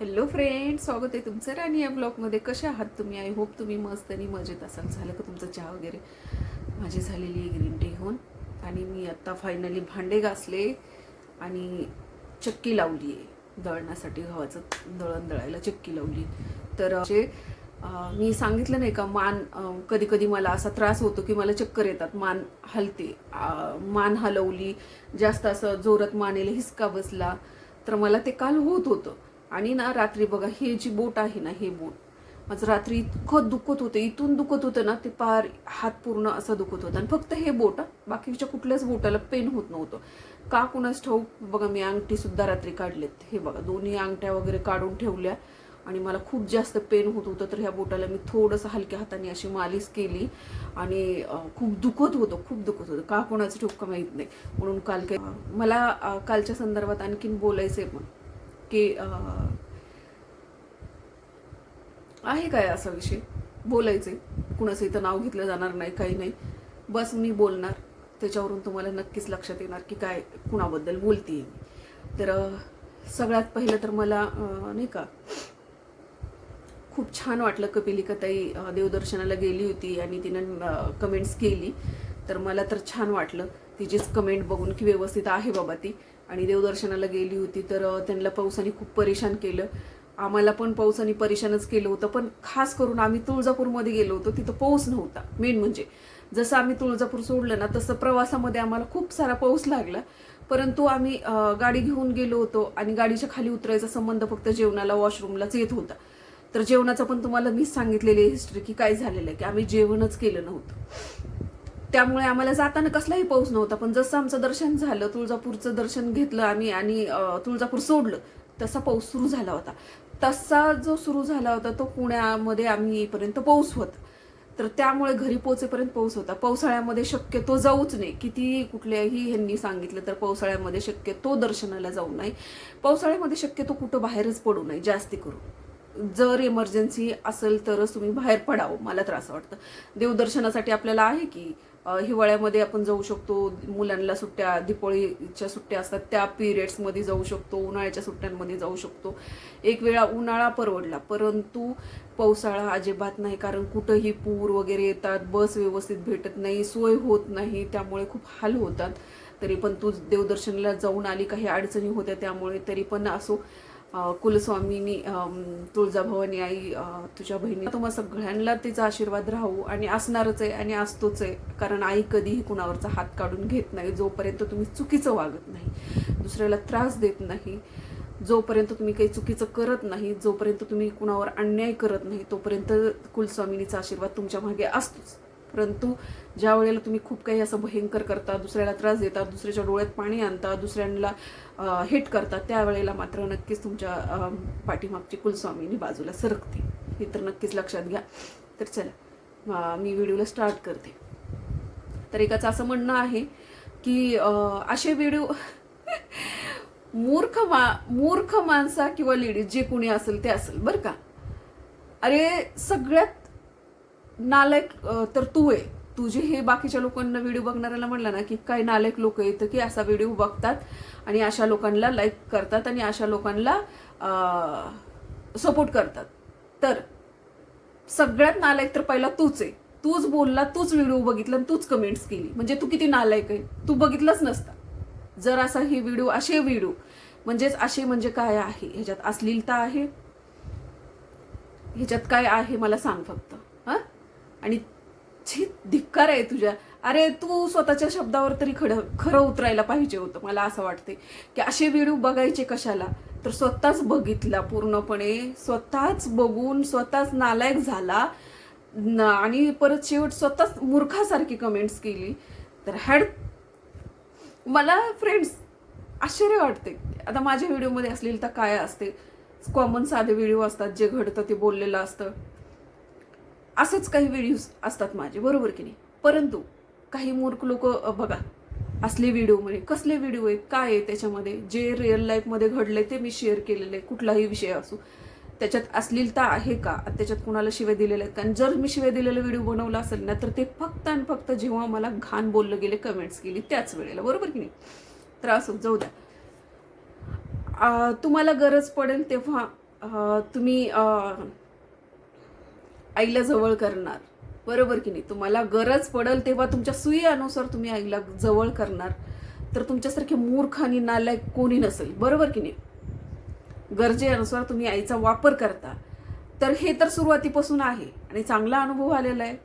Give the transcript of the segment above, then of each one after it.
Hello friend स्वागत आहे तुमचं राणी या ब्लॉगमध्ये कसे आहात तुम्ही? आय होप तुम्ही मस्त आणि मजेत असाल. झालं का तुमचं चहा वगैरे? माझी झालेली आहे ग्रीन टी होऊन. आणि मी आत्ता फायनली भांडे घासले आणि चक्की लावली आहे. दळण्यासाठी गव्हाचं दळण दळायला चक्की लावली. तर जे मी सांगितलं नाही का मान कधी कधी मला असा त्रास होतो की मला चक्कर येतात मान हलते. मान हलवली जास्त असं जोरात मानेला हिसका बसला तर मला ते काल होत होतं. आणि ना रात्री बघा हे जी बोट आहे ना हे बोट माझं रात्री इतकं दुखत होतं इथून दुखत होतं ना ते पार हात पूर्ण असं दुखत होतं. आणि फक्त हे बोट बाकीच्या कुठल्याच बोटाला पेन होत नव्हतं. का कुणाच ठाऊक बघा मी अंगठी सुद्धा रात्री काढलेत. हे बघा दोन्ही अंगठ्या वगैरे काढून ठेवल्या आणि मला खूप जास्त पेन होत होतं. तर ह्या बोटाला मी थोडंसं हलक्या हाताने अशी मालिश केली आणि खूप दुखत होतं खूप दुखत होतं. का कोणाचं ठोक माहीत नाही. म्हणून काल काय मला कालच्या संदर्भात आणखीन बोलायचं आहे पण. की आहे काय असा विषय? बोलायचे कुणाचं इथं नाव घेतलं जाणार नाही काही नाही. बस मी बोलणार. त्याच्यावरून तुम्हाला नक्कीच लक्षात येणार की काय कुणाबद्दल बोलते तर सगळ्यात पहिलं तर मला नाही का खूप छान वाटलं कपिलिकाताई कताई देवदर्शनाला गेली होती आणि तिनं कमेंट्स केली. तर मला तर छान वाटलं. तिचीच कमेंट बघून की व्यवस्थित आहे बाबा ती. आणि देवदर्शनाला गेली होती तर त्यांना पावसाने खूप परेशान केलं. आम्हाला पण पावसाने परेशानच केलं होतं पण खास करून आम्ही तुळजापूरमध्ये गेलो होतो तिथं पाऊस नव्हता. मेन म्हणजे जसं आम्ही तुळजापूर सोडलं ना तसं प्रवासामध्ये आम्हाला खूप सारा पाऊस लागला. परंतु आम्ही गाडी घेऊन गेलो होतो आणि गाडीच्या खाली उतरायचा संबंध फक्त जेवणाला वॉशरूमलाच येत होता. तर जेवणाचं पण तुम्हाला मीच सांगितलेली हिस्ट्री की काय झालेलं आहे की आम्ही जेवणच केलं नव्हतं. त्यामुळे आम्हाला जाताना कसलाही पाऊस नव्हता पण जसं आमचं दर्शन झालं तुळजापूरचं दर्शन घेतलं आम्ही आणि तुळजापूर सोडलं तसा पाऊस सुरू झाला होता. तसा जो सुरू झाला होता तो पुण्यामध्ये आम्ही येईपर्यंत पाऊस होता. तर त्यामुळे घरी पोचेपर्यंत पाऊस होता. पावसाळ्यामध्ये शक्यतो जाऊच नाही. किती कुठल्याही ह्यांनी सांगितलं तर पावसाळ्यामध्ये शक्यतो दर्शनाला जाऊ नाही पावसाळ्यामध्ये शक्यतो कुठं बाहेरच पडू नये जास्ती करून. जर इमर्जन्सी असेल तरच तुम्ही बाहेर पडावं मला त्रास वाटतं. देवदर्शनासाठी आपल्याला आहे की हिवाळ्यामध्ये आपण जाऊ शकतो मुलांना सुट्ट्या दिपोळीच्या सुट्ट्या असतात त्या पिरियड्समध्ये जाऊ शकतो उन्हाळ्याच्या सुट्ट्यांमध्ये जाऊ शकतो. एक वेळा उन्हाळा परवडला परंतु पावसाळा अजिबात नाही कारण कुठंही पूर वगैरे येतात बस व्यवस्थित भेटत नाही सोय होत नाही त्यामुळे खूप हाल होतात. तरी पण तू देवदर्शनाला जाऊन आली काही अडचणी होत्या त्यामुळे तरी पण असो. कुलस्वामीनी तुळजाभवानी आई तुझ्या बहिणी तुम्हा सगळ्यांना तिचा आशीर्वाद राहू आणि असणारच आहे आणि असतोच आहे. कारण आई कधीही कुणावरचा हात काढून घेत नाही. जोपर्यंत तुम्ही चुकीचं वागत नाही दुसऱ्याला त्रास देत नाही जोपर्यंत तुम्ही काही चुकीचं करत नाही जोपर्यंत तुम्ही कुणावर अन्याय करत नाही तोपर्यंत कुलस्वामिनीचा आशीर्वाद तुमच्या मागे असतोच. परंतु ज्या वेळेला तुम्ही खूप काही असं भयंकर करता दुसऱ्याला त्रास देता दुसऱ्याच्या डोळ्यात पाणी आणता दुसऱ्यांना हिट करता त्यावेळेला मात्र नक्कीच तुमच्या पाठीमागची कुलस्वामीनी बाजूला सरकते. हे तर नक्कीच लक्षात घ्या. तर चला मी व्हिडिओला स्टार्ट करते. तर एकाचं असं म्हणणं आहे की असे व्हिडिओ मूर्ख मा मूर्ख माणसा किंवा लेडीज जे कोणी असेल ते असेल बरं का? अरे सगळ्यात नालायक तर तू आहे तुझे हे बाकीच्या लोकांना व्हिडिओ बघणाऱ्याला म्हणलं ना की काही नालायक लोक येतं की असा व्हिडिओ बघतात आणि अशा लोकांना लाईक करतात आणि अशा लोकांना सपोर्ट करतात. तर सगळ्यात नालायक तर पहिला तूच आहे तूच बोलला तूच व्हिडिओ बघितला आणि तूच कमेंट्स केली. म्हणजे तू किती नालायक आहे? तू बघितलंच नसता. जर असा हे व्हिडिओ असे व्हिडिओ म्हणजेच असे म्हणजे काय आहे? ह्याच्यात अश्लीलता आहे? ह्याच्यात काय आहे? मला सांग फक्त. आणि छी धिक्कार आहे तुझ्या. अरे तू स्वतःच्या शब्दावर तरी खरं खरं उतरायला पाहिजे होतं. मला असं वाटते की असे व्हिडिओ बघायचे कशाला? तर स्वतःच बघितला पूर्णपणे. स्वतःच बघून स्वतःच नालायक झाला. आणि परत शेवट स्वतःच मूर्खासारखी कमेंट्स केली. तर हॅड मला फ्रेंड्स आश्चर्य वाटते आता माझ्या व्हिडिओमध्ये अश्लीलता काय असते? कॉमन साधे व्हिडिओ असतात जे घडतं ते बोललेलं असतं. असेच काही व्हिडिओज असतात माझे बरोबर की नाही? परंतु काही मूर्ख लोक बघा असले व्हिडिओ म्हणजे कसले व्हिडिओ आहेत काय आहे त्याच्यामध्ये? जे रिअल लाईफमध्ये घडले ते मी शेअर केलेले कुठलाही विषय असो. त्याच्यात अश्लीलता आहे का? त्याच्यात कुणाला शिवे दिलेल्या आहेत? कारण जर मी शिवे दिलेला व्हिडिओ बनवला असेल ना तर ते फक्त आणि फक्त जेव्हा मला घाण बोललं गेले कमेंट्स केली त्याच वेळेला. बरोबर की नाही? तर असो जाऊ द्या. तुम्हाला गरज पडेल तेव्हा तुम्ही आईला जवळ करणार. बरोबर की नाही? तुम्हाला गरज पडेल तेव्हा तुमच्या सुईनुसार तुम्ही आईला जवळ करणार. तर तुमच्यासारखे मूर्ख आणि नालायक कोणी नसेल. बरोबर की नाही? गरजेनुसार तुम्ही आईचा वापर करता. तर हे तर सुरुवातीपासून आहे आणि चांगला अनुभव आलेला आहे.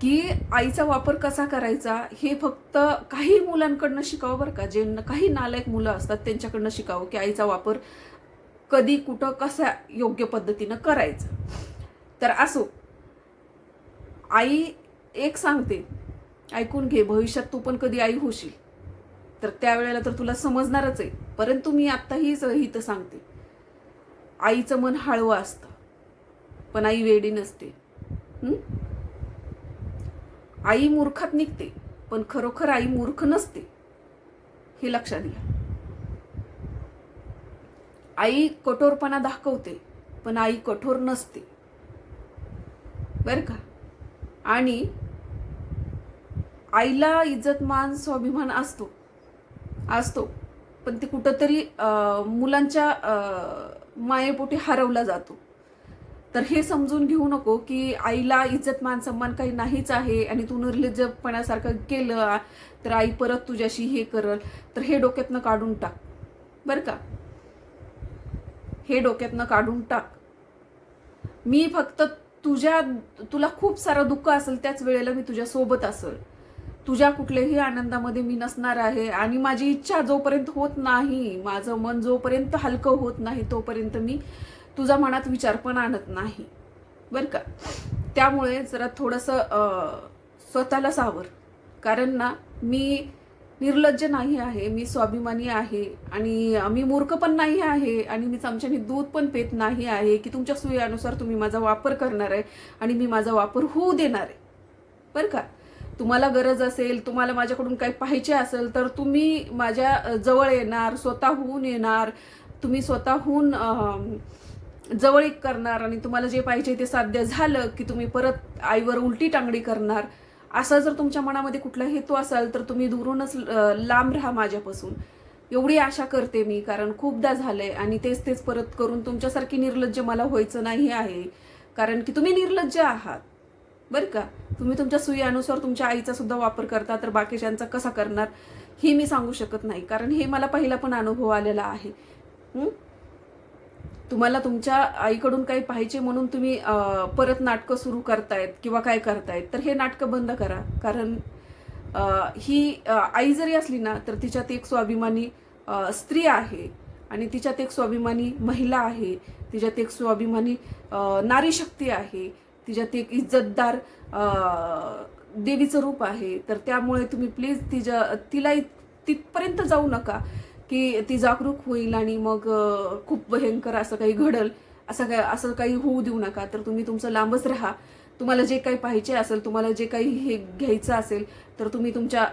की आईचा वापर कसा करायचा हे फक्त काही मुलांकडनं शिकावं बरं का. जे काही नालायक मुलं असतात त्यांच्याकडनं शिकावं की आईचा वापर कधी कुठं कसा योग्य पद्धतीनं करायचा. तर असो. आई एक सांगते ऐकून घे भविष्यात तू पण कधी आई होशील. तर त्यावेळेला तर तुला समजणारच आहे परंतु मी आत्ताहीच हित सांगते. आईचं मन हळवं असतं पण आई वेडी नसते. आई मूर्खात निघते पण खरोखर आई मूर्ख नसते. हे लक्षात घ्या. आई कठोरपणा दाखवते पण आई कठोर नसते. बर का? आणि आईला इज्जत मान स्वाभिमान असतो. असतो. पण ते कुठंतरी मुलांच्या मायेपोटी हरवला जातो. तर हे समजून घेऊ नको की आईला इज्जत मान सन्मान काही नाहीच आहे आणि तू निर्लज्जपणासारखं केलं तर आई परत तुझ्याशी हे करल. तर हे डोक्यातनं काढून टाक. बरं का? हे डोक्यातनं काढून टाक. मी फक्त तुझ्या तुला खूप सारं दुःख असेल त्याच वेळेला मी तुझ्या सोबत असेल. तुझ्या कुठल्याही आनंदामध्ये मी नसणार आहे आणि माझी इच्छा जोपर्यंत होत नाही माझं मन जोपर्यंत हलकं होत नाही तोपर्यंत मी तुझा मनात विचार पण आणत नाही. बरं का? त्यामुळे जरा थोडंसं स्वतःला सावर. कारण ना मी निर्लज्ज नाही आहे मी स्वाभिमानी आहे आणि मी मूर्ख पण नाही आहे आणि मी चमच्याने दूध पण पेत नाही आहे की तुमच्या सोयीनुसार तुम्ही माझा वापर करणार आहे आणि मी माझा वापर होऊ देणार आहे. बरं का? तुम्हाला गरज असेल तुम्हाला माझ्याकडून काही पाहिजे असेल तर तुम्ही माझ्या जवळ येणार स्वतःहून येणार तुम्ही स्वतःहून जवळीक करणार आणि तुम्हाला जे पाहिजे ते साध्य झालं की तुम्ही परत आईवर उलटी टांगडी करणार. असा जर तुमच्या मनामध्ये कुठला हेतू असाल तर तुम्ही दुरूनच लांब राहा माझ्यापासून. एवढी आशा करते मी कारण खूपदा झालंय आणि तेच तेच परत करून तुमच्यासारखी निर्लज्ज मला व्हायचं नाही आहे. कारण की तुम्ही निर्लज्ज आहात. बरं का? तुम्ही तुमच्या सुईनुसार तुमच्या आईचा सुद्धा वापर करता तर बाकीच्यांचा कसा करणार हे मी सांगू शकत नाही. कारण हे मला पहिला पण अनुभव आलेला आहे. तुम्हाला तुमच्या आईकडून काही पाहिजे म्हणून तुम्ही परत नाटकं सुरू करतायत किंवा काय करतायत तर हे नाटकं बंद करा. कारण ही आई जरी असली ना तर तिच्यात एक स्वाभिमानी स्त्री आहे आणि तिच्यात एक स्वाभिमानी महिला आहे तिच्यात एक स्वाभिमानी नारीशक्ती नारी शक्ती आहे तिच्यात एक इज्जतदार देवीचं रूप आहे. तर त्यामुळे तुम्ही प्लीज तिच्या तिला तिथपर्यंत जाऊ नका. की ती जागरूक होईल आणि मग खूप भयंकर असं काही घडल असं काय असं काही होऊ देऊ नका. तर तुम्ही तुमचं लांबच राहा. तुम्हाला जे काही पाहिजे असेल तुम्हाला जे काही हे घ्यायचं असेल तर तुम्ही तुमच्या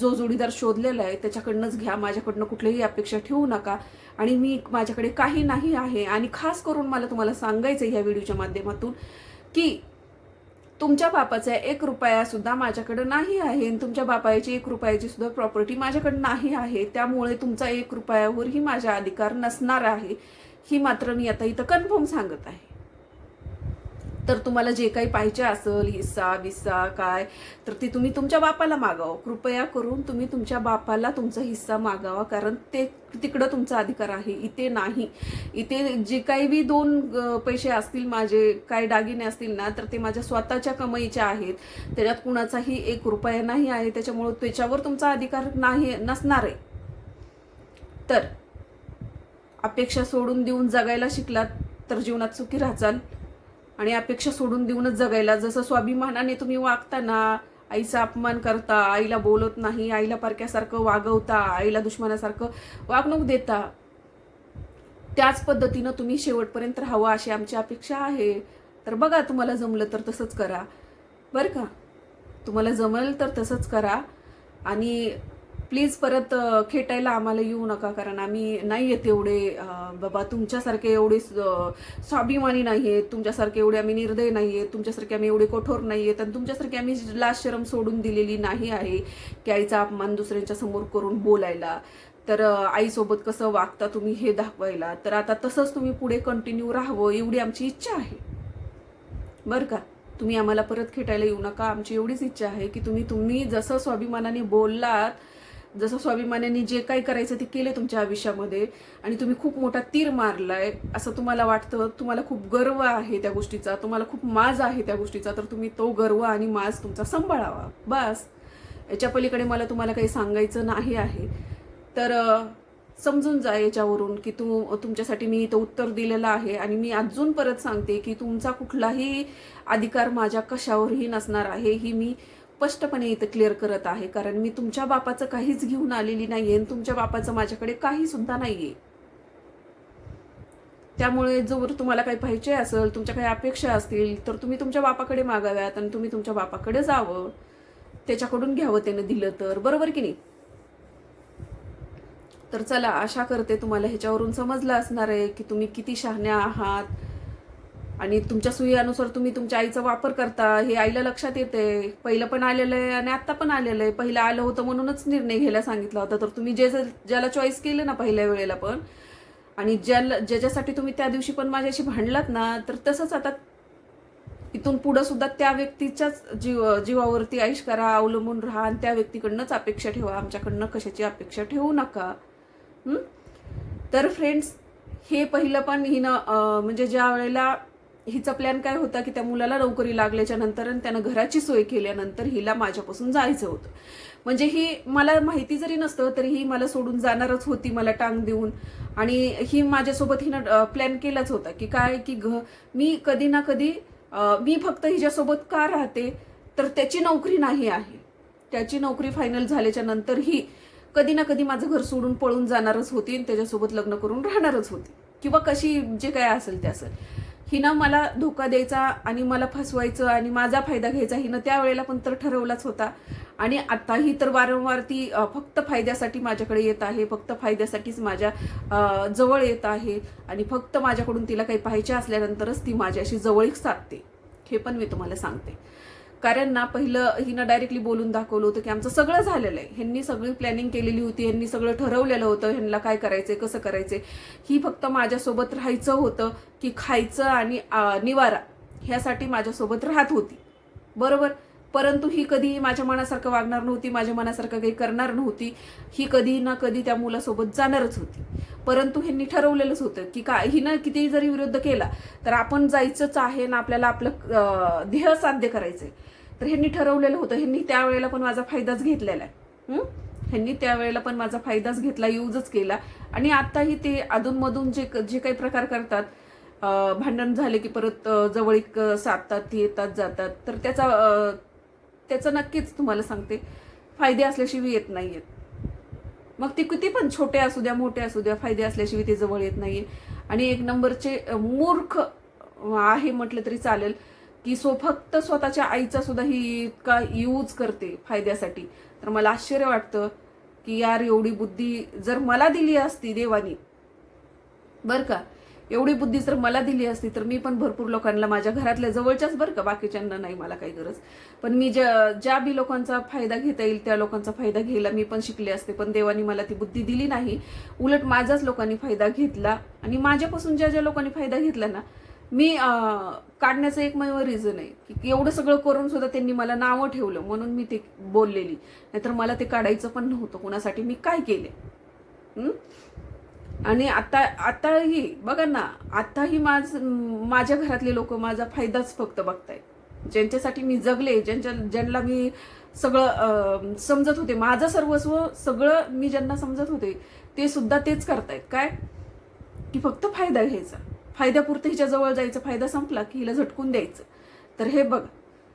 जो जोडीदार शोधलेला आहे त्याच्याकडनंच घ्या. माझ्याकडनं कुठलीही अपेक्षा ठेवू नका. आणि मी माझ्याकडे काही नाही आहे. आणि खास करून मला तुम्हाला सांगायचं आहे ह्या व्हिडिओच्या माध्यमातून की तुमच्या बापाचा एक रुपया सुद्धा माझ्याकडे नाही आहे आणि तुमच्या बापाची एक रुपयाची सुद्धा प्रॉपर्टी माझ्याकडे नाही आहे. त्यामुळे तुमचा एक रुपयावरही माझा अधिकार नसणार आहे. ही मात्र मी आता इथं कन्फर्म सांगत आहे. तर तुम्हाला जे काही पाहिजे असेल हिस्सा बिस्सा काय तर ते तुम्ही तुमच्या बापाला मागावं. कृपया करून तुम्ही तुमच्या बापाला तुमचा हिस्सा मागावा कारण ते तिकडं तुमचा अधिकार आहे इथे नाही. इथे जे काही बी दोन पैसे असतील माझे काय दागिने असतील ना तर ते माझ्या स्वतःच्या कमाईचे आहेत. त्याच्यात कुणाचाही एक रुपया नाही आहे त्याच्यामुळं त्याच्यावर तुमचा अधिकार नाही नसणार आहे. तर अपेक्षा सोडून देऊन जगायला शिकलात तर जीवनात सुखी राहचाल. आणि अपेक्षा सोडून देऊनच जगायला. जसं स्वाभिमानाने तुम्ही वागता ना आईचा अपमान करता आईला बोलत नाही आईला परक्यासारखं वागवता आईला दुश्मनासारखं वागणूक देता त्याच पद्धतीनं तुम्ही शेवटपर्यंत राहावं अशी आमची अपेक्षा आहे. तर बघा तुम्हाला जमलं तर तसंच करा. बरं का? तुम्हाला जमेल तर तसंच करा. आणि प्लीज परत खेटायला आम्हाला येऊ नका कारण आम्ही नाही आहेत एवढे. बाबा तुमच्यासारखे एवढे स्वाभिमानी नाही आहेत तुमच्यासारखे एवढे आम्ही निर्दय नाही आहेत तुमच्यासारखे आम्ही एवढे कठोर नाही आहेत आणि तुमच्यासारखे आम्ही लाज शरम सोडून दिलेली नाही आहे की आईचा अपमान दुसऱ्यांच्या समोर करून बोलायला. तर आईसोबत कसं वागता तुम्ही हे दाखवायला. तर आता तसंच तुम्ही पुढे कंटिन्यू राहावं एवढी आमची इच्छा आहे. बरं का? तुम्ही आम्हाला परत खेटायला येऊ नका. आमची एवढीच इच्छा आहे की तुम्ही तुम्ही जसं स्वाभिमानाने बोललात जसं स्वाभिमानाने जे काही करायचं ते केलं तुमच्या आयुष्यामध्ये आणि तुम्ही खूप मोठा तीर मारलाय असं तुम्हाला वाटतं? तुम्हाला खूप गर्व आहे त्या गोष्टीचा? तुम्हाला खूप माज आहे त्या गोष्टीचा? तर तुम्ही तो गर्व आणि माज तुमचा सांभाळावा. बस. याच्या पलीकडे मला तुम्हाला काही सांगायचं नाही आहे. तर समजून जा याच्यावरून की तू तुमच्यासाठी मी इथं उत्तर दिलेलं आहे आणि मी अजून परत सांगते की तुमचा कुठलाही अधिकार माझ्या कशावरही नसणार आहे. ही मी स्पष्टपणे इथं क्लिअर करत आहे. कारण मी तुमच्या बापाचं काहीच घेऊन आलेली नाही आणि तुमच्या बापाचं माझ्याकडे काही सुद्धा नाहीये. त्यामुळे जर तुम्हाला काही पाहिजे असेल तुमच्या काही अपेक्षा असतील तर तुम्ही तुमच्या बापाकडे मागाव्यात आणि तुम्ही तुमच्या बापाकडे जावं. त्याच्याकडून घ्यावं त्यानं दिलं तर. बरोबर की नाही? तर चला आशा करते तुम्हाला ह्याच्यावरून समजलं असणार आहे की तुम्ही किती शहाण्या आहात. आणि तुमच्या सुयानुसार तुम्ही तुमच्या आईचा वापर करता हे आईला लक्षात येते. पहिलं पण आलेलं आहे आणि आत्ता पण आलेलं आहे. पहिलं आलं होतं म्हणूनच निर्णय घ्यायला सांगितला होता. तर तुम्ही जे ज्याला चॉईस केलं ना पहिल्या वेळेला पण आणि ज्याला ज्याच्यासाठी तुम्ही त्या दिवशी पण माझ्याशी भांडलात ना तर तसंच आता इथून पुढं सुद्धा त्या व्यक्तीच्याच जीव जीवावरती आयुष करा अवलंबून राहा आणि त्या व्यक्तीकडनंच अपेक्षा ठेवा. आमच्याकडनं कशाची अपेक्षा ठेवू नका. तर फ्रेंड्स हे पहिलं पण हिनं म्हणजे ज्या वेळेला हिचा प्लॅन काय होता की त्या मुलाला नोकरी लागल्याच्या नंतर आणि त्यानं घराची सोय केल्यानंतर हिला माझ्यापासून जायचं होतं. म्हणजे ही मला माहिती जरी नसतं तरी ही मला सोडून जाणारच होती मला टांग देऊन. आणि ही माझ्यासोबत हिनं प्लॅन केलाच होता की काय की घ मी कधी ना कधी मी फक्त हिच्यासोबत का राहते तर त्याची नोकरी नाही आहे. त्याची नोकरी फायनल झाल्याच्यानंतर ही कधी ना कधी माझं घर सोडून पळून जाणारच होती आणि त्याच्यासोबत लग्न करून राहणारच होती. किंवा कशी जे काय असेल ते असेल. हिनं मला धोका द्यायचा आणि मला फसवायचं आणि माझा फायदा घ्यायचा हिनं त्यावेळेला पण तर ठरवलाच होता. आणि आत्ताही तर वारंवार ती फक्त फायद्यासाठी माझ्याकडे येत आहे फक्त फायद्यासाठीच माझ्या जवळ येत आहे आणि फक्त माझ्याकडून तिला काही पाहिजे असल्यानंतरच ती माझ्याशी जवळीक साधते. हे पण मी तुम्हाला सांगते. कारण ना पहिलं हिनं डायरेक्टली बोलून दाखवलं होतं की आमचं सगळं झालेलं आहे. ह्यांनी सगळी प्लॅनिंग केलेली होती ह्यांनी सगळं ठरवलेलं होतं ह्यांना काय करायचंय कसं करायचंय. ही फक्त माझ्यासोबत राहायचं होतं की खायचं आणि निवारा ह्यासाठी माझ्यासोबत राहत होती. बरोबर? परंतु ही कधीही माझ्या मनासारखं वागणार नव्हती माझ्या मनासारखं काही करणार नव्हती. ही कधी ना कधी त्या मुलासोबत जाणारच होती. परंतु ह्यांनी ठरवलेलंच होतं की काय हिनं कितीही जरी विरुद्ध केला तर आपण जायचंच आहे ना आपल्याला आपलं ध्येय साध्य करायचंय. तर ह्यांनी ठरवलेलं होतं. ह्यांनी त्यावेळेला पण माझा फायदाच घेतलेला आहे. ह्यांनी त्यावेळेला पण माझा फायदाच घेतला यूजच केला. आणि आताही ते अधूनमधून जे जे काही प्रकार करतात भांडण झाले की परत अं, जवळीक अं, साधतात येतात जातात. तर त्याचा त्याचं नक्कीच तुम्हाला सांगते फायदे असल्याशिवाय येत नाही आहेत मग ते किती पण छोटे असू द्या मोठे असू द्या फायदे असल्याशिवाय ते जवळ येत नाहीये. आणि एक नंबरचे मूर्ख आहे म्हटलं तरी चालेल. की सो फक्त स्वतःच्या आईचा सुद्धा ही इतका यूज करते फायद्यासाठी. तर मला आश्चर्य वाटतं की यार एवढी बुद्धी जर मला दिली असती देवानी बरं का? एवढी बुद्धी जर मला दिली असती तर मी पण भरपूर लोकांना माझ्या घरातल्या जवळच्याच बरं का? बाकीच्यांना नाही मला काही गरज. पण मी ज्या ज्या बी लोकांचा फायदा घेता येईल त्या लोकांचा फायदा घ्यायला मी पण शिकले असते. पण देवानी मला ती बुद्धी दिली नाही. उलट माझाच लोकांनी फायदा घेतला आणि माझ्यापासून ज्या ज्या लोकांनी फायदा घेतला ना मी काढण्याचं एकमेव रिझन आहे की एवढं सगळं करून सुद्धा त्यांनी मला नावं ठेवलं म्हणून मी ते बोललेली. नाहीतर मला ते काढायचं पण नव्हतं. कोणासाठी मी काय केले? आणि आता आताही बघा ना आताही माझ माझ्या घरातले लोक माझा फायदाच फक्त बघताय ज्यांच्यासाठी मी जगले ज्यांच्या ज्यांना मी सगळं समजत होते माझं सर्वस्व सगळं मी ज्यांना समजत होते ते सुद्धा तेच करतायत. काय? की फक्त फायदा घ्यायचा. फायद्यापुरतं हिच्या जवळ जायचं फायदा संपला की हिला झटकून द्यायचं. तर हे बघ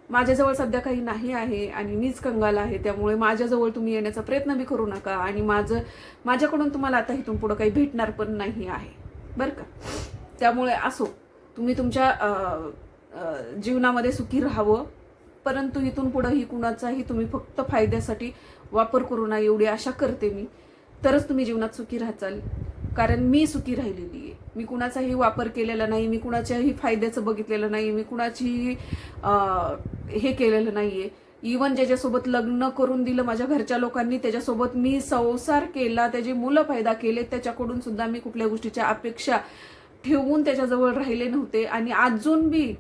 माझ्याजवळ सध्या काही नाही आहे आणि मीच कंगाल आहे त्यामुळे माझ्याजवळ तुम्ही येण्याचा प्रयत्न बी करू नका आणि माझं माझ्याकडून तुम्हाला आता इथून पुढं काही भेटणार पण नाही आहे. बरं का? त्यामुळे असो तुम्ही तुमच्या जीवनामध्ये सुखी राहावं परंतु इथून पुढं ही कुणाचाही तुम्ही फक्त फायद्यासाठी वापर करू नये एवढी आशा करते मी. तरच तुम्ही जीवनात सुखी राहचाल कारण मी सुखी राहिलेली आहे. मी कुणाचाही वापर केलेला नाही मी कुणाच्याही फायद्याचं बघितलेलं नाही मी कुणाचीही हे केलेलं नाही आहे इवन ज्याच्यासोबत लग्न करून दिलं माझ्या घरच्या लोकांनी त्याच्यासोबत मी संसार केला त्याची मुलं फायदा केले त्याच्याकडून सुद्धा मी कुठल्या गोष्टीच्या अपेक्षा ठेवून त्याच्याजवळ राहिले नव्हते. आणि अजून बी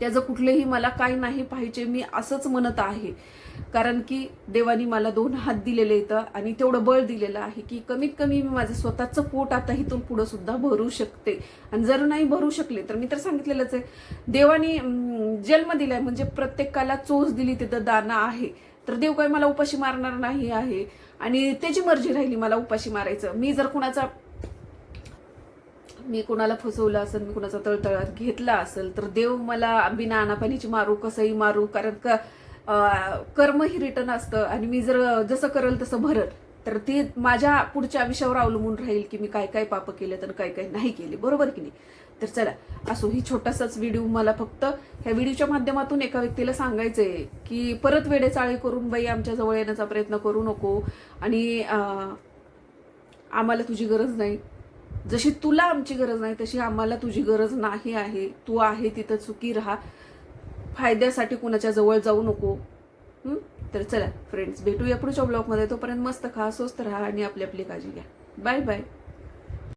त्याचं कुठलेही मला काय नाही पाहिजे मी असंच म्हणत आहे. कारण की देवानी मला दोन हात दिलेले आहेत आणि तेवढं बळ दिलेलं आहे की कमीत कमी मी माझं स्वतःचं पोट आता इथून पुढं सुद्धा भरू शकते. आणि जर नाही भरू शकले तर मी तर सांगितलेलंच आहे. देवानी जन्म दिलाय म्हणजे प्रत्येकाला चोच दिली तिथं दाना आहे. तर देव काय मला उपाशी मारणार नाही आहे. आणि त्याची मर्जी राहिली मला उपाशी मारायचं. मी जर कुणाचा मी कुणाला फसवलं असेल मी कुणाचा तळतळात घेतला असेल तर देव मला बिना अनापाणीची मारू कसंही मारू. कारण का कर्म ही रिटर्न असतं आणि मी जर जसं करल तसं भरल. तर ते माझ्या पुढच्या आयुष्यावर अवलंबून राहील की मी काय काय पाप केले तर काय काय नाही केले. बरोबर की नाही? तर चला असो ही छोटासाच व्हिडिओ मला फक्त ह्या व्हिडिओच्या माध्यमातून एका व्यक्तीला सांगायचंय की परत वेडेचाळे करून बाई आमच्या जवळ येण्याचा प्रयत्न करू नको आणि आम्हाला तुझी गरज नाही. जशी तुला आमची गरज नाही तशी आम्हाला तुझी गरज नाही आहे. तू आहे तिथं चुकी राहा. फायद्यासाठी कुणाच्या जवळ जाऊ नको. तर चला फ्रेंड्स भेटूया पुढच्या ब्लॉगमध्ये तोपर्यंत मस्त खा स्वस्त राहा आणि आपली आपली काळजी घ्या. Bye bye